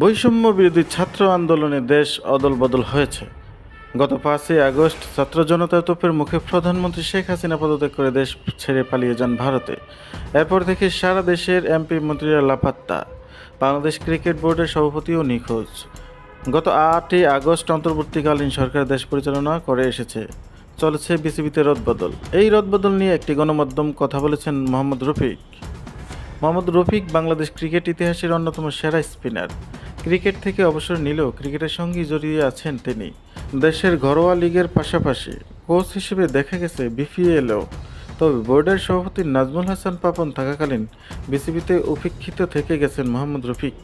বৈষম্য বিরোধী ছাত্র আন্দোলনে দেশ অদল বদল হয়েছে। গত পাঁচই আগস্ট ছাত্র জনতা তোপের মুখে প্রধানমন্ত্রী শেখ হাসিনা পদত্যাগ করে দেশ ছেড়ে পালিয়ে যান ভারতে। এরপর থেকে সারা দেশের এমপি মন্ত্রীরা লাপাত্তা। বাংলাদেশ ক্রিকেট বোর্ডের সভাপতিও নিখোঁজ। গত আটই আগস্ট অন্তর্বর্তীকালীন সরকার দেশ পরিচালনা করে এসেছে। চলেছে বিসিবিতে রদবদল। এই রদবদল নিয়ে একটি গণমাধ্যম কথা বলেছেন মোহাম্মদ রফিক। মোহাম্মদ রফিক বাংলাদেশ ক্রিকেট ইতিহাসের অন্যতম সেরা স্পিনার। ক্রিকেট থেকে অবসর নিলেও ক্রিকেটের সঙ্গে জড়িয়ে আছেন তিনি। দেশের ঘরোয়া লিগের পাশাপাশি কোচ হিসেবে দেখা গেছে বিপিএলও। তবে বোর্ডের সভাপতি নাজমুল হাসান পাপন থাকাকালীন বিসিবিতে উপেক্ষিত থেকে গেছেন মোহাম্মদ রফিক।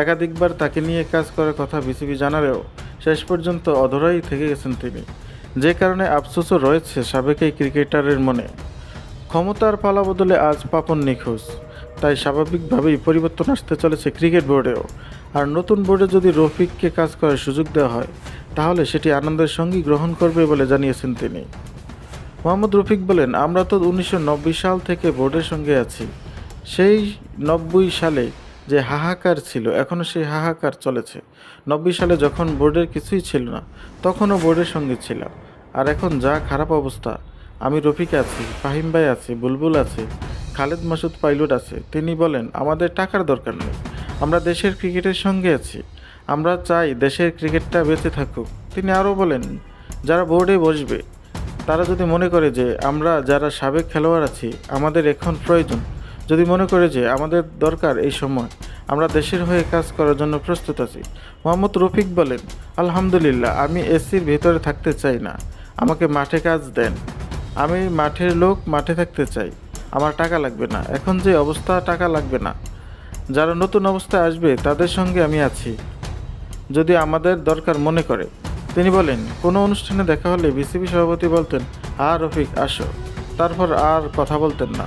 একাধিকবার তাকে নিয়ে কাজ করার কথা বিসিবি জানালেও শেষ পর্যন্ত অধরাই থেকে গেছেন তিনি। যে কারণে আফসোসও রয়েছে সাবেক এই ক্রিকেটারের মনে। ক্ষমতার পালা বদলে আজ পাপন নিখোঁজ। তাই স্বাভাবিকভাবেই পরিবর্তন আসতে চলেছে ক্রিকেট বোর্ডেও। আর নতুন বোর্ডে যদি রফিককে কাজ করার সুযোগ দেওয়া হয়, তাহলে সেটি আনন্দের সঙ্গেই গ্রহণ করবে বলে জানিয়েছেন তিনি। মোহাম্মদ রফিক বলেন, আমরা তো উনিশশো নব্বই সাল থেকে বোর্ডের সঙ্গে আছি। সেই নব্বই সালে যে হাহাকার ছিল এখনও সেই হাহাকার চলেছে। নব্বই সালে যখন বোর্ডের কিছুই ছিল না, তখনও বোর্ডের সঙ্গে ছিলাম। আর এখন যা খারাপ অবস্থা, আমি রফিক আছি, ফাহিম ভাই আছে, বুলবুল আছে, খালেদ মাসুদ পাইলট আছে। তিনি বলেন, আমাদের টাকার দরকার নেই। আমরা দেশের ক্রিকেটের সঙ্গে আছি। আমরা চাই দেশের ক্রিকেটটা বেঁচে থাকুক। তিনি আরও বলেন, যারা বোর্ডে বসবে, তারা যদি মনে করে যে আমরা যারা সাবেক খেলোয়াড় আছি, আমাদের এখন প্রয়োজন। যদি মনে করে যে আমাদের দরকার এই সময়, আমরা দেশের হয়ে কাজ করার জন্য প্রস্তুত আছি। মোহাম্মদ রফিক বলেন, আলহামদুলিল্লাহ, আমি এসির ভেতরে থাকতে চাই না। আমাকে মাঠে কাজ দেন। আমি মাঠের লোক, মাঠে থাকতে চাই। আমার টাকা লাগবে না। এখন যে অবস্থা, টাকা লাগবে না। যারা নতুন অবস্থায় আসবে, তাদের সঙ্গে আমি আছি। যদি আমাদের দরকার মনে করে। তিনি বলেন, কোনো অনুষ্ঠানে দেখা হলে বিসিবি সভাপতি বলতেন আর রফিক, আসো। তারপর আর কথা বলতেন না।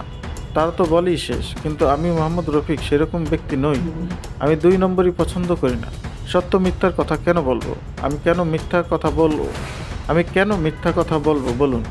তার তো বলেই শেষ, কিন্তু আমি মোহাম্মদ রফিক সেরকম ব্যক্তি নই। আমি দুই নম্বরই পছন্দ করি না। সত্য মিথ্যার কথা কেন বলব? আমি কেন মিথ্যা কথা বলব? আমি কেন মিথ্যা কথা বলব? বলুন।